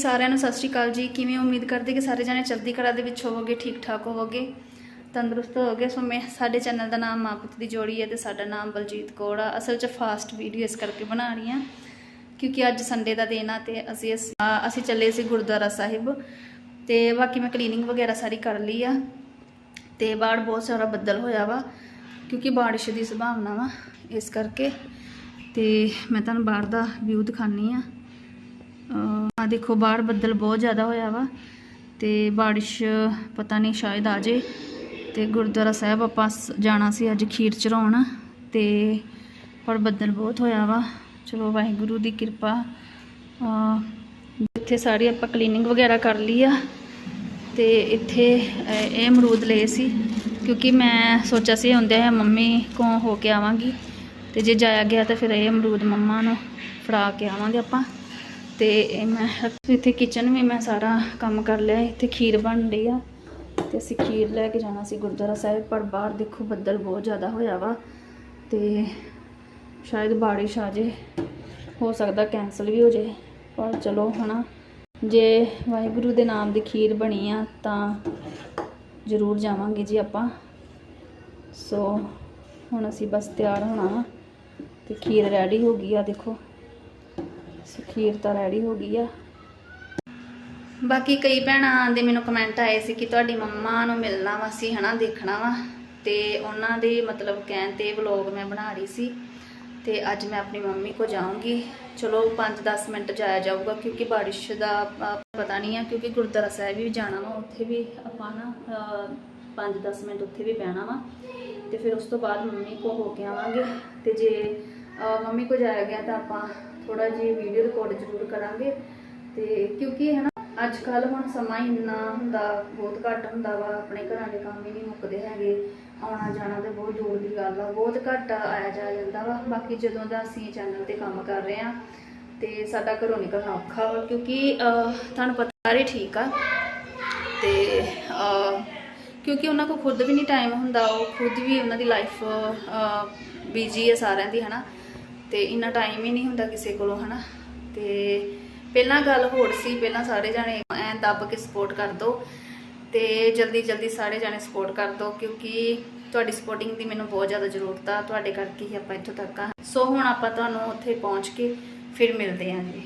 ਸਾਰਿਆਂ ਨੂੰ ਸਤਿ ਸ਼੍ਰੀ ਅਕਾਲ ਜੀ। ਕਿਵੇਂ ਉਮੀਦ ਕਰਦੇ ਕਿ ਸਾਰੇ ਜਣੇ ਚਲਦੀ ਕਲਾ ਦੇ ਵਿੱਚ ਹੋਵੋਗੇ ਠੀਕ ਠਾਕ ਹੋਵੋਗੇ? ਤੰਦਰੁਸਤ ਹੋਵੋਗੇ? ਸੋ ਮੈਂ, ਸਾਡੇ ਚੈਨਲ ਦਾ ਨਾਮ ਮਾਂ ਪੁੱਤ ਦੀ ਜੋੜੀ ਹੈ ਤੇ ਸਾਡਾ ਨਾਮ ਬਲਜੀਤ ਕੌਰ ਆ। ਅਸਲ 'ਚ ਫਾਸਟ ਵੀਡੀਓ ਇਸ ਕਰਕੇ ਬਣਾ ਰਹੀ ਹਾਂ ਕਿਉਂਕਿ ਅੱਜ ਸੰਡੇ ਦਾ ਦਿਨ ਆ ਤੇ ਅਸੀਂ ਅਸ- ਅਸੀਂ ਚੱਲੇ ਸੀ ਗੁਰਦੁਆਰਾ ਸਾਹਿਬ ਤੇ ਬਾਕੀ ਮੈਂ ਕਲੀਨਿੰਗ ਵਗੈਰਾ ਸਾਰੀ ਕਰ ਲਈ ਆ ਤੇ ਬਾਹਰ ਬਹੁਤ ਸਾਰਾ ਬੱਦਲ ਹੋਇਆ ਵਾ ਕਿਉਂਕਿ ਬਾਰਿਸ਼ ਦੀ ਸੰਭਾਵਨਾ ਵਾ ਇਸ ਕਰਕੇ ਤੇ ਮੈਂ ਤੁਹਾਨੂੰ ਬਾਹਰ ਦਾ ਵਿਊ ਦਿਖਾਨੀ ਆ ਆ ਦੇਖੋ ਬਾਹਰ ਬੱਦਲ ਬਹੁਤ ਜ਼ਿਆਦਾ ਹੋਇਆ ਵਾ ਤੇ ਬਾਰਿਸ਼ ਪਤਾ ਨਹੀਂ ਸ਼ਾਇਦ ਆ ਜੇ। ਤੇ ਗੁਰਦੁਆਰਾ ਸਾਹਿਬ ਆਪਾਂ ਸ- ਜਾਣਾ ਸੀ ਅੱਜ ਖੀਰ ਚੜਾਉਣ ਤੇ ਪਰ ਬੱਦਲ ਬਹੁਤ ਹੋਇਆ ਵਾ। ਚਲੋ ਵਾਹਿਗੁਰੂ ਦੀ ਕਿਰਪਾ। ਅ, ਇੱਥੇ ਸਾਰੀ ਆਪਾਂ ਕਲੀਨਿੰਗ ਵਗੈਰਾ ਕਰ ਲਈ ਆ ਤੇ ਇੱਥੇ ਇਹ ਅਮਰੂਦ ਲਏ ਸੀ। ਕਿਉਂਕਿ ਮੈਂ ਸੋਚਿਆ ਸੀ ਹੁੰਦੇ ਆ ਮੰਮੀ ਕੋਲ ਹੋ ਕੇ ਆਵਾਂਗੀ। ਤੇ ਜੇ ਜਾਇਆ ਗਿਆ ਤਾਂ ਫਿਰ ਇਹ ਅਮਰੂਦ ਮੰਮਾ ਨੂੰ ਫੜਾ ਕੇ ਆਵਾਂਗੇ ਆਪਾਂ। ਤੇ ਇਹ ਮੈਂ ਇੱਥੇ ਕਿਚਨ ਵੀ ਮੈਂ ਸਾਰਾ ਕੰਮ ਕਰ ਲਿਆ, ਇੱਥੇ ਖੀਰ ਬਣ ਰਹੀ ਆ ਤੇ ਅਸੀਂ ਖੀਰ ਲੈ ਕੇ ਜਾਣਾ ਸੀ ਗੁਰਦੁਆਰਾ ਸਾਹਿਬ, ਪਰ ਬਾਹਰ ਦੇਖੋ ਬੱਦਲ ਬਹੁਤ ਜ਼ਿਆਦਾ ਹੋਇਆ ਵਾ ਤੇ ਸ਼ਾਇਦ ਬਾਰਿਸ਼ ਆ ਜੇ, ਹੋ ਸਕਦਾ ਕੈਨਸਲ ਵੀ ਹੋ ਜੇ, ਪਰ ਚਲੋ ਹਨਾ। ਜੇ ਵਾਹਿਗੁਰੂ ਦੇ ਨਾਮ ਦੀ ਖੀਰ ਬਣੀ ਆ ਤਾਂ ਜ਼ਰੂਰ ਜਾਵਾਂਗੇ ਜੀ ਆਪਾਂ। ਸੋ ਹੁਣ ਅਸੀਂ ਬਸ ਤਿਆਰ ਹੋਣਾ ਵਾ ਤੇ ਖੀਰ ਰੈਡੀ ਹੋ ਗਈ ਆ, ਦੇਖੋ। ਸੋ ਖੀਰ ਤਾਂ ਰੈਡੀ ਹੋ ਗਈ ਆ। ਬਾਕੀ ਕਈ ਭੈਣਾਂ ਦੇ ਮੈਨੂੰ ਕਮੈਂਟ ਆਏ ਸੀ ਕਿ ਤੁਹਾਡੀ ਮੰਮਾ ਨੂੰ ਮਿਲਣਾ ਵਾ ਸੀ ਹਨਾ ਦੇਖਣਾ ਵਾ। ਤੇ ਉਹਨਾਂ ਦੇ ਮਤਲਬ ਕਹਿਣ ਤੇ ਵਲੋਗ ਮੈਂ ਬਣਾ ਰਹੀ ਸੀ। ਤੇ ਅੱਜ ਮੈਂ ਆਪਣੀ ਮੰਮੀ ਕੋ ਜਾਊਂਗੀ। ਚਲੋ 5-10 ਮਿੰਟ ਜਾਇਆ ਜਾਊਗਾ ਕਿਉਂਕਿ ਬਾਰਿਸ਼ ਦਾ ਪਤਾ ਨਹੀਂ ਆ, ਕਿਉਂਕਿ ਗੁਰਦੁਆਰਾ ਸਾਹਿਬ ਵੀ ਜਾਣਾ ਵਾ, ਉੱਥੇ ਵੀ ਆਪਾਂ ਨਾ 5-10 ਮਿੰਟ ਉੱਥੇ ਵੀ ਬਹਿਣਾ ਵਾ। ਤੇ ਫਿਰ ਉਸ ਤੋਂ ਬਾਅਦ ਮੰਮੀ ਕੋ ਹੋ ਕੇ ਆਵਾਂਗੇ। ਤੇ ਜੇ ਮੰਮੀ ਕੋ ਜਾਇਆ ਗਿਆ ਤਾਂ ਆਪਾਂ ਥੋੜਾ ਜਿਹਾ ਵੀਡੀਓ ਰਿਕਾਰਡ ਜ਼ਰੂਰ ਕਰਾਂਗੇ। ਤੇ ਕਿਉਂਕਿ ਹੈ ਨਾ ਅੱਜ ਕੱਲ ਹੁਣ ਸਮਾਂ ਇੰਨਾ ਹੁੰਦਾ, ਬਹੁਤ ਘੱਟ ਹੁੰਦਾ ਵਾ, ਆਪਣੇ ਘਰਾਂ ਦੇ ਕੰਮ ਹੀ ਨਹੀਂ ਮੁੱਕਦੇ ਹੈਗੇ। ਆਉਣਾ ਜਾਣਾ ਤੇ ਬਹੁਤ ਦੂਰ ਦੀ ਗੱਲ ਆ, ਬਹੁਤ ਘੱਟ ਆਇਆ ਜਾ ਜਾਂਦਾ ਵਾ। ਬਾਕੀ ਜਦੋਂ ਦਾ ਅਸੀਂ ਚੈਨਲ ਤੇ ਕੰਮ ਕਰ ਰਹੇ ਆ ਤੇ ਸਾਡਾ ਘਰੋਂ ਨਿਕਲਣਾ ਔਖਾ ਵਾ, ਕਿਉਂਕਿ ਤੁਹਾਨੂੰ ਪਤਾ ਸਾਰੇ ਠੀਕ ਆ। ਤੇ ਕਿਉਂਕਿ ਉਹਨਾਂ ਕੋਲ ਖੁਦ ਵੀ ਨਹੀਂ ਟਾਈਮ ਹੁੰਦਾ, ਉਹ ਖੁਦ ਵੀ ਉਹਨਾਂ ਦੀ ਲਾਈਫ ਬੀਜੀ ਹੈ ਸਾਰਿਆਂ ਦੀ, ਹਨਾ। ਤੇ ਇੰਨਾ ਟਾਈਮ ਹੀ ਨਹੀਂ ਹੁੰਦਾ ਕਿਸੇ ਕੋਲੋਂ, ਹਨਾ? ਤੇ ਪਹਿਲਾਂ ਗੱਲ ਹੋਰ ਸੀ, ਪਹਿਲਾਂ ਸਾਰੇ ਜਾਣੇ ਐ ਦੱਬ ਕੇ ਸਪੋਰਟ ਕਰ ਦਿਓ ਤੇ ਜਲਦੀ ਜਲਦੀ ਸਾਰੇ ਜਾਣੇ ਸਪੋਰਟ ਕਰ ਦਿਓ ਕਿਉਂਕਿ ਤੁਹਾਡੀ ਸਪੋਰਟਿੰਗ ਦੀ ਮੈਨੂੰ ਬਹੁਤ ਜ਼ਿਆਦਾ ਜ਼ਰੂਰਤ ਆ, ਤੁਹਾਡੇ ਕਰਕੇ ਹੀ ਆਪਾਂ ਇੱਥੋਂ ਤੱਕ ਆ। ਸੋ ਹੁਣ ਆਪਾਂ ਤੁਹਾਨੂੰ ਉੱਥੇ ਪਹੁੰਚ ਕੇ ਫਿਰ ਮਿਲਦੇ ਆਂ ਜੀ।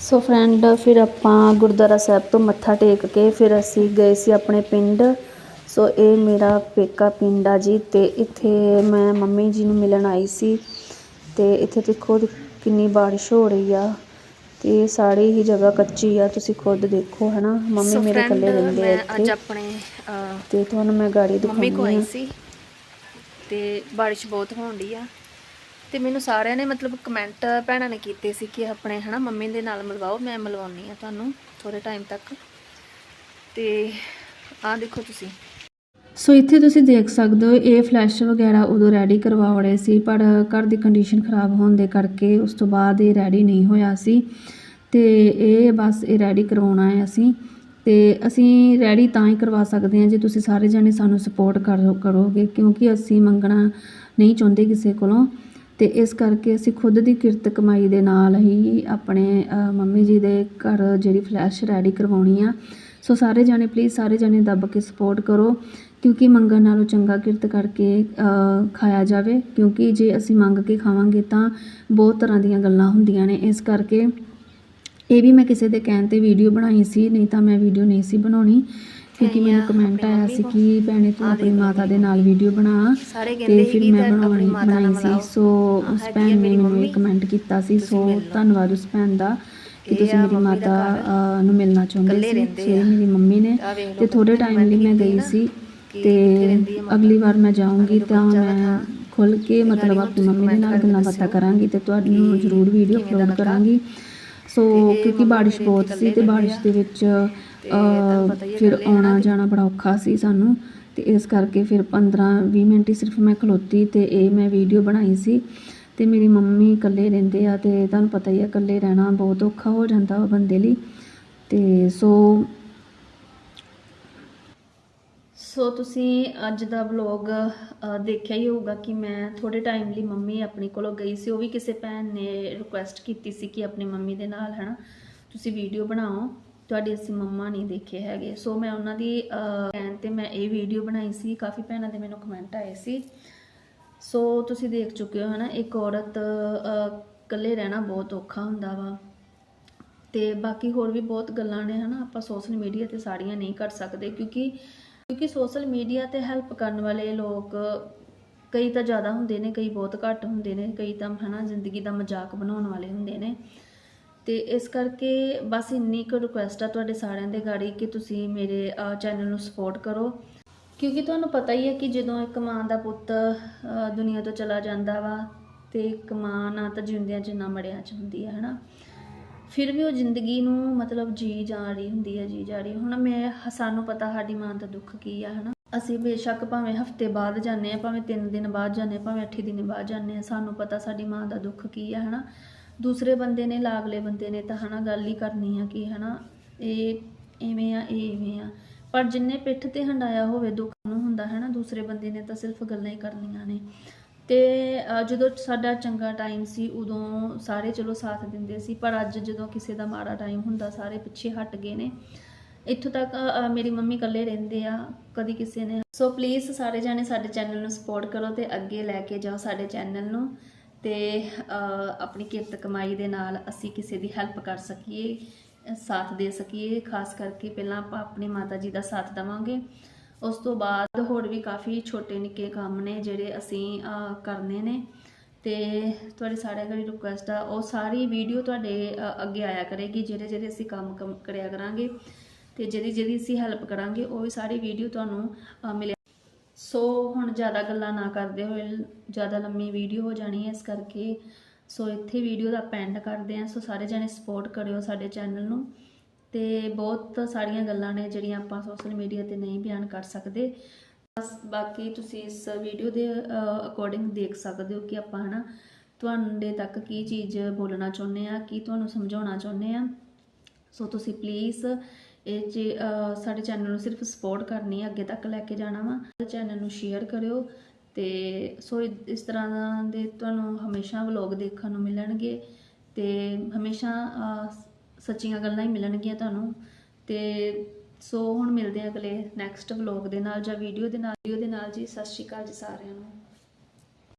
ਸੋ ਫਰੈਂਡ ਫਿਰ ਆਪਾਂ ਗੁਰਦੁਆਰਾ ਸਾਹਿਬ ਤੋਂ ਮੱਥਾ ਟੇਕ ਕੇ ਫਿਰ ਅਸੀਂ ਗਏ ਸੀ ਆਪਣੇ ਪਿੰਡ। ਸੋ ਇਹ ਮੇਰਾ ਪੇਕਾ ਪਿੰਡ ਆ ਜੀ ਤੇ ਇੱਥੇ ਮੈਂ ਮੰਮੀ ਜੀ ਨੂੰ ਮਿਲਣ ਆਈ ਸੀ ਤੇ ਇੱਥੇ ਦੇਖੋ ਕਿੰਨੀ ਬਾਰਿਸ਼ ਹੋ ਰਹੀ ਆ ਤੇ ਸਾਰੀ ਹੀ ਜਗ੍ਹਾ ਕੱਚੀ ਆ ਤੁਸੀਂ ਖੁਦ ਦੇਖੋ ਹਨਾ? ਮੰਮੀ ਮੇਰੇ ਇਕੱਲੇ ਰਹਿੰਦੇ ਆ ਅੱਜ ਆਪਣੇ ਤੇ ਤੁਹਾਨੂੰ ਮੈਂ ਗਾੜੀ ਮੰਮੀ ਆਈ ਆ ਸੀ ਤੇ ਬਾਰਿਸ਼ ਬਹੁਤ ਹੋਣ ਡਈ ਆ। ਤੇ ਮੈਨੂੰ ਸਾਰਿਆਂ ਨੇ ਮਤਲਬ ਕਮੈਂਟ ਭੈਣਾਂ ਨੇ ਕੀਤੇ ਸੀ ਕਿ ਆਪਣੇ ਹਨਾ ਮੰਮੀ ਦੇ ਨਾਲ ਮਿਲਵਾਓ, ਮੈਂ ਮਿਲਵਾਉਣੀ ਆ ਤੁਹਾਨੂੰ ਥੋੜੇ ਟਾਈਮ ਤੱਕ। ਤੇ ਆਹ ਦੇਖੋ ਤੁਸੀਂ। ਸੋ ਇੱਥੇ ਤੁਸੀਂ ਦੇਖ ਸਕਦੇ ਹੋ, ਇਹ ਫਲੈਸ਼ ਵਗੈਰਾ ਉਦੋਂ ਰੈਡੀ ਕਰਵਾ ਰਹੇ ਸੀ, ਪਰ ਘਰ ਦੀ ਕੰਡੀਸ਼ਨ ਖਰਾਬ ਹੋਣ ਦੇ ਕਰਕੇ ਉਸ ਤੋਂ ਬਾਅਦ ਇਹ ਰੈਡੀ ਨਹੀਂ ਹੋਇਆ ਸੀ। ਤੇ ਇਹ ਬਸ ਇਹ ਰੈਡੀ ਕਰਵਾਉਣਾ ਹੈ ਅਸੀਂ। ਤੇ ਅਸੀਂ ਰੈਡੀ ਤਾਂ ਹੀ ਕਰਵਾ ਸਕਦੇ ਹਾਂ ਜੇ ਤੁਸੀਂ ਸਾਰੇ ਜਣੇ ਸਾਨੂੰ ਸਪੋਰਟ ਕਰੋ ਕਰੋਗੇ, ਕਿਉਂਕਿ ਅਸੀਂ ਮੰਗਣਾ ਨਹੀਂ ਚਾਹੁੰਦੇ ਕਿਸੇ ਕੋਲੋਂ। ਅਤੇ ਇਸ ਕਰਕੇ ਅਸੀਂ ਖੁਦ ਦੀ ਕਿਰਤ ਕਮਾਈ ਦੇ ਨਾਲ ਹੀ ਆਪਣੇ ਮੰਮੀ ਜੀ ਦੇ ਘਰ ਜਿਹੜੀ ਫਲੈਸ਼ ਰੈਡੀ ਕਰਵਾਉਣੀ ਆ। ਸੋ ਸਾਰੇ ਜਾਣੇ ਪਲੀਜ਼ ਸਾਰੇ ਜਾਣੇ ਦੱਬ ਕੇ ਸਪੋਰਟ ਕਰੋ, ਕਿਉਂਕਿ ਮੰਗਣ ਨਾਲੋਂ ਚੰਗਾ ਕਿਰਤ ਕਰਕੇ ਖਾਇਆ ਜਾਵੇ। ਕਿਉਂਕਿ ਜੇ ਅਸੀਂ ਮੰਗ ਕੇ ਖਾਵਾਂਗੇ ਤਾਂ ਬਹੁਤ ਤਰ੍ਹਾਂ ਦੀਆਂ ਗੱਲਾਂ ਹੁੰਦੀਆਂ ਨੇ। ਇਸ ਕਰਕੇ ਇਹ ਵੀ ਮੈਂ ਕਿਸੇ ਦੇ ਕਹਿਣ ਤੇ ਵੀਡੀਓ ਬਣਾਈ ਸੀ, ਨਹੀਂ ਤਾਂ ਮੈਂ ਵੀਡੀਓ ਨਹੀਂ ਸੀ ਬਣਾਉਣੀ। ਕਿਉਂਕਿ ਮੈਨੂੰ ਕਮੈਂਟ ਆਇਆ ਸੀ ਕਿ ਭੈਣੇ ਤੂੰ ਆਪਣੀ ਮਾਤਾ ਦੇ ਨਾਲ ਵੀਡੀਓ ਬਣਾ ਤੇ ਫਿਰ ਮੈਂ ਬਣਾਉਣੀ ਬਣਾਈ ਸੀ ਸੋ ਉਸ ਭੈਣ ਨੇ ਮੈਨੂੰ ਕਮੈਂਟ ਕੀਤਾ ਸੀ ਸੋ। ਧੰਨਵਾਦ ਉਸ ਭੈਣ ਦਾ ਕਿ ਤੁਸੀਂ ਮੇਰੀ ਮਾਤਾ ਨੂੰ ਮਿਲਣਾ ਚਾਹੁੰਦੇ ਸੀ ਆ। ਮੇਰੀ ਮੰਮੀ ਨੇ ਤੇ ਥੋੜੇ ਟਾਈਮ ਲਈ ਮੈਂ ਗਈ ਸੀ ਤੇ? ਅਗਲੀ ਵਾਰ ਮੈਂ ਜਾਊਂਗੀ ਤਾਂ ਮੈਂ। ਖੁੱਲ ਕੇ ਤੇ ਮਤਲਬ ਆਪਣੀ ਮੰਮੀ ਦੇ ਨਾਲ ਗੱਲਾਂ ਬਾਤਾਂ ਕਰਾਂਗੀ ਤੇ ਤੁਹਾਨੂੰ ਜ਼ਰੂਰ ਵੀਡੀਓ ਅਪਲੋਡ। ਕਰਾਂਗੀ ਸੋ ਕਿਉਂਕਿ ਬਾਰਿਸ਼ ਬਹੁਤ ਸੀ ਤੇ ਬਾਰਿਸ਼ ਦੇ ਵਿੱਚ ਫਿਰ ਆਉਣਾ ਜਾਣਾ ਬੜਾ ਔਖਾ ਸੀ ਸਾਨੂੰ। ਤੇ ਇਸ ਕਰਕੇ ਫਿਰ 15 20 ਮਿੰਟ ਹੀ ਸਿਰਫ ਮੈਂ ਖਲੋਤੀ ਤੇ ਇਹ ਮੈਂ ਵੀਡੀਓ ਬਣਾਈ ਸੀ। ਤੇ ਮੇਰੀ ਮੰਮੀ ਇਕੱਲੇ ਰਹਿੰਦੇ ਆ ਤੇ ਤੁਹਾਨੂੰ ਪਤਾ ਹੀ ਆ ਇਕੱਲੇ ਰਹਿਣਾ ਬਹੁਤ ਔਖਾ ਹੋ ਜਾਂਦਾ ਬੰਦੇ ਲਈ। ਤੇ ਸੋ ਸੋ ਤੁਸੀਂ ਅੱਜ ਦਾ ਵਲੌਗ ਦੇਖਿਆ ਹੀ ਹੋਊਗਾ ਕਿ ਮੈਂ ਥੋੜੇ ਟਾਈਮ ਲਈ ਮੰਮੀ ਆਪਣੇ ਕੋਲੋਂ ਗਈ ਸੀ। ਉਹ ਵੀ ਕਿਸੇ ਭੈਣ ਨੇ ਰਿਕੁਐਸਟ ਕੀਤੀ ਸੀ ਕਿ ਆਪਣੀ ਮੰਮੀ ਦੇ ਨਾਲ, ਹਨਾ? ਤੁਸੀਂ ਵੀਡੀਓ ਬਣਾਓ। ਤੁਹਾਡੇ ਅਸੀਂ ਮੰਮਾ ਨਹੀਂ ਦੇਖੇ ਹੈਗੇ। ਸੋ ਮੈਂ ਉਹਨਾਂ ਦੀ ਕਹਿਣ ਤੇ ਮੈਂ ਇਹ ਵੀਡੀਓ ਬਣਾਈ ਸੀ। ਕਾਫੀ ਭੈਣਾਂ ਦੇ ਮੈਨੂੰ ਕਮੈਂਟ ਆਏ ਸੀ। ਸੋ ਤੁਸੀਂ ਦੇਖ ਚੁੱਕੇ ਹੋ, ਹਨਾ? ਇੱਕ ਔਰਤ ਇਕੱਲੇ ਰਹਿਣਾ ਬਹੁਤ ਔਖਾ ਹੁੰਦਾ ਵਾ। ਤੇ ਬਾਕੀ ਹੋਰ ਵੀ ਬਹੁਤ ਗੱਲਾਂ ਨੇ, ਹਨਾ? ਆਪਾਂ ਸੋਸ਼ਲ ਮੀਡੀਆ ਤੇ ਸਾੜੀਆਂ ਨਹੀਂ ਕਰ ਸਕਦੇ ਕਿਉਂਕਿ ਕਿਉਂਕਿ ਸੋਸ਼ਲ ਮੀਡੀਆ ਤੇ ਹੈਲਪ ਕਰਨ ਵਾਲੇ ਲੋਕ ਕਈ ਤਾਂ ਜ਼ਿਆਦਾ ਹੁੰਦੇ ਨੇ, ਕਈ ਬਹੁਤ ਘੱਟ ਹੁੰਦੇ ਨੇ, ਕਈ ਤਾਂ ਹਨਾ ਜ਼ਿੰਦਗੀ ਦਾ ਮਜ਼ਾਕ ਬਣਾਉਣ ਵਾਲੇ ਹੁੰਦੇ ਨੇ। ਤੇ ਇਸ ਕਰਕੇ ਬਸ ਇੰਨੀ ਕੁ ਰਿਕੁਐਸਟ ਆ ਤੁਹਾਡੇ ਸਾਰਿਆਂ ਦੇ ਗਾੜੀ ਕਿ ਤੁਸੀਂ ਮੇਰੇ ਚੈਨਲ ਨੂੰ ਸਪੋਰਟ ਕਰੋ। ਕਿਉਂਕਿ ਤੁਹਾਨੂੰ ਪਤਾ ਹੀ ਹੈ ਕਿ ਜਦੋਂ ਇੱਕ ਮਾਂ ਦਾ ਪੁੱਤ ਦੁਨੀਆ ਤੋਂ ਚਲਾ ਜਾਂਦਾ ਵਾ, ਤੇ ਇੱਕ ਮਾਂ ਨਾ ਤਾਂ ਜਿਉਂਦਿਆਂ ਚ ਨਾ ਮੜਿਆਂ ਚ ਹੁੰਦੀ ਹੈ, ਹਨਾ। ਫਿਰ ਵੀ ਉਹ ਜ਼ਿੰਦਗੀ ਨੂੰ ਮਤਲਬ ਜੀ ਜਾ ਰਹੀ ਹੁੰਦੀ ਹੈ, ਜੀ ਜਾ ਰਹੀ ਹੁਣ ਮੈਂ, ਸਾਨੂੰ ਪਤਾ ਸਾਡੀ ਮਾਂ ਦਾ ਦੁੱਖ ਕੀ ਆ, ਹਨਾ? ਅਸੀਂ ਬੇਸ਼ੱਕ ਭਾਵੇਂ ਹਫ਼ਤੇ ਬਾਅਦ ਜਾਂਦੇ ਆ ਭਾਵੇਂ 3 ਦਿਨ ਬਾਅਦ ਜਾਂਦੇ ਆ ਭਾਵੇਂ 8 ਦਿਨ ਬਾਅਦ ਜਾਂਦੇ ਆ ਸਾਨੂੰ ਪਤਾ ਸਾਡੀ ਮਾਂ ਦਾ ਦੁੱਖ ਕੀ ਆ, ਹਨਾ? ਦੂਸਰੇ ਬੰਦੇ ਨੇ ਲਾਗਲੇ ਬੰਦੇ ਨੇ ਤਾਂ, ਹਨਾ, ਗੱਲ ਹੀ ਕਰਨੀ ਆ ਕਿ, ਹਨਾ, ਇਹ ਐਵੇਂ ਆ, ਇਹ ਐਵੇਂ ਆ। ਪਰ ਜਿੰਨੇ ਪਿੱਠ ਤੇ ਹੰਡਾਇਆ ਹੋਵੇ ਦੁੱਖ ਨੂੰ ਹੁੰਦਾ ਹੈ ਨਾ ਦੂਸਰੇ ਬੰਦੇ ਨੇ ਤਾਂ ਸਿਰਫ ਗੱਲਾਂ ਹੀ ਕਰਨੀਆਂ ਨੇ। ਤੇ ਜਦੋਂ ਸਾਡਾ ਚੰਗਾ ਟਾਈਮ ਸੀ, ਉਦੋਂ ਸਾਰੇ ਚਲੋ ਸਾਥ ਦਿੰਦੇ ਸੀ, ਪਰ ਅੱਜ ਜਦੋਂ ਕਿਸੇ ਦਾ ਮਾੜਾ ਟਾਈਮ ਹੁੰਦਾ, ਸਾਰੇ ਪਿੱਛੇ ਹਟ ਗਏ ਨੇ। ਇੱਥੋਂ ਤੱਕ ਮੇਰੀ ਮੰਮੀ ਇਕੱਲੇ ਰਹਿੰਦੇ ਆ, ਕਦੀ ਕਿਸੇ ਨੇ। ਸੋ ਪਲੀਜ਼ ਸਾਰੇ ਜਾਣੇ ਸਾਡੇ ਚੈਨਲ ਨੂੰ ਸਪੋਰਟ ਕਰੋ ਤੇ ਅੱਗੇ ਲੈ ਕੇ ਜਾਓ ਸਾਡੇ ਚੈਨਲ ਨੂੰ ਤੇ ਆਪਣੀ ਕਿਰਤ ਕਮਾਈ ਦੇ ਨਾਲ ਅਸੀਂ ਕਿਸੇ ਦੀ ਹੈਲਪ ਕਰ ਸਕੀਏ, ਸਾਥ ਦੇ ਸਕੀਏ। ਖਾਸ ਕਰਕੇ ਪਹਿਲਾਂ ਆਪਾਂ ਆਪਣੇ ਮਾਤਾ ਜੀ ਦਾ ਸਾਥ ਦੇਵਾਂਗੇ। ਉਸ ਤੋਂ ਬਾਅਦ ਹੋਰ ਵੀ ਕਾਫੀ ਛੋਟੇ ਨਿੱਕੇ ਕੰਮ ਨੇ ਜਿਹੜੇ ਅਸੀਂ ਕਰਨੇ ਨੇ। ਤੇ ਤੁਹਾਡੀ ਸਾਰਿਆਂ ਦੀ ਰਿਕੁਐਸਟ ਆ, ਉਹ ਸਾਰੀ ਵੀਡੀਓ ਤੁਹਾਡੇ ਅੱਗੇ ਆਇਆ ਕਰੇਗੀ, ਜਿਹੜੇ ਜਿਹੜੇ ਅਸੀਂ ਕੰਮ ਕੰਮ ਕਰਿਆ ਕਰਾਂਗੇ। ਤੇ ਜਿਹਦੀ ਜਿਹਦੀ ਅਸੀਂ ਹੈਲਪ ਕਰਾਂਗੇ, ਉਹ ਵੀ ਸਾਰੀ ਵੀਡੀਓ ਤੁਹਾਨੂੰ ਮਿਲੇ। ਸੋ ਹੁਣ ਜ਼ਿਆਦਾ ਗੱਲਾਂ ਨਾ ਕਰਦੇ ਹੋਏ, ਜ਼ਿਆਦਾ ਲੰਮੀ ਵੀਡੀਓ ਹੋ ਜਾਣੀ ਹੈ ਇਸ ਕਰਕੇ। ਸੋ ਇੱਥੇ ਵੀਡੀਓ ਦਾ ਪੈਂਡ ਕਰਦੇ ਹਾਂ। ਸੋ ਸਾਰੇ ਜਣੇ ਸਪੋਰਟ ਕਰਿਓ ਸਾਡੇ ਚੈਨਲ ਨੂੰ। ਤੇ ਬਹੁਤ ਸਾਰੀਆਂ ਗੱਲਾਂ ਨੇ ਜਿਹੜੀਆਂ ਆਪਾਂ ਸੋਸ਼ਲ ਮੀਡੀਆ ਤੇ ਨਹੀਂ ਬਿਆਨ ਕਰ ਸਕਦੇ। ਬਸ ਬਾਕੀ ਤੁਸੀਂ ਇਸ ਵੀਡੀਓ ਦੇ ਅਕੋਰਡਿੰਗ ਦੇਖ ਸਕਦੇ ਹੋ ਕਿ ਆਪਾਂ ਹਨਾ ਤੁਹਾਡੇ ਤੱਕ ਕੀ ਚੀਜ਼ ਬੋਲਣਾ ਚਾਹੁੰਦੇ ਆ, ਕੀ ਤੁਹਾਨੂੰ ਸਮਝਾਉਣਾ ਚਾਹੁੰਦੇ ਆ। ਸੋ ਤੁਸੀਂ ਪਲੀਜ਼ ਇਹ ਜੇ ਸਾਡੇ ਚੈਨਲ ਨੂੰ ਸਿਰਫ ਸਪੋਰਟ ਕਰਨੀ ਹੈ ਅੱਗੇ ਤੱਕ ਲੈ ਕੇ ਜਾਣਾ ਵਾ। ਚੈਨਲ ਨੂੰ ਸ਼ੇਅਰ ਕਰਿਓ ਤੇ ਸੋ ਇਸ ਤਰ੍ਹਾਂ ਦੇ ਤੁਹਾਨੂੰ ਹਮੇਸ਼ਾ ਵਲੌਗ ਦੇਖਣ ਨੂੰ ਮਿਲਣਗੇ ਤੇ ਹਮੇਸ਼ਾ ਸੱਚੀਆਂ ਗੱਲਾਂ ਹੀ ਮਿਲਣਗੀਆਂ ਤੁਹਾਨੂੰ। ਤੇ ਸੋ ਹੁਣ ਮਿਲਦੇ ਆ ਅਗਲੇ ਨੈਕਸਟ ਵਲੌਗ ਦੇ ਨਾਲ ਜਾਂ ਵੀਡੀਓ ਦੇ ਨਾਲ। ਵੀਡੀਓ ਦੇ ਨਾਲ ਜੀ, ਸਤਿ ਸ਼੍ਰੀ ਅਕਾਲ ਜੀ ਸਾਰਿਆਂ ਨੂੰ।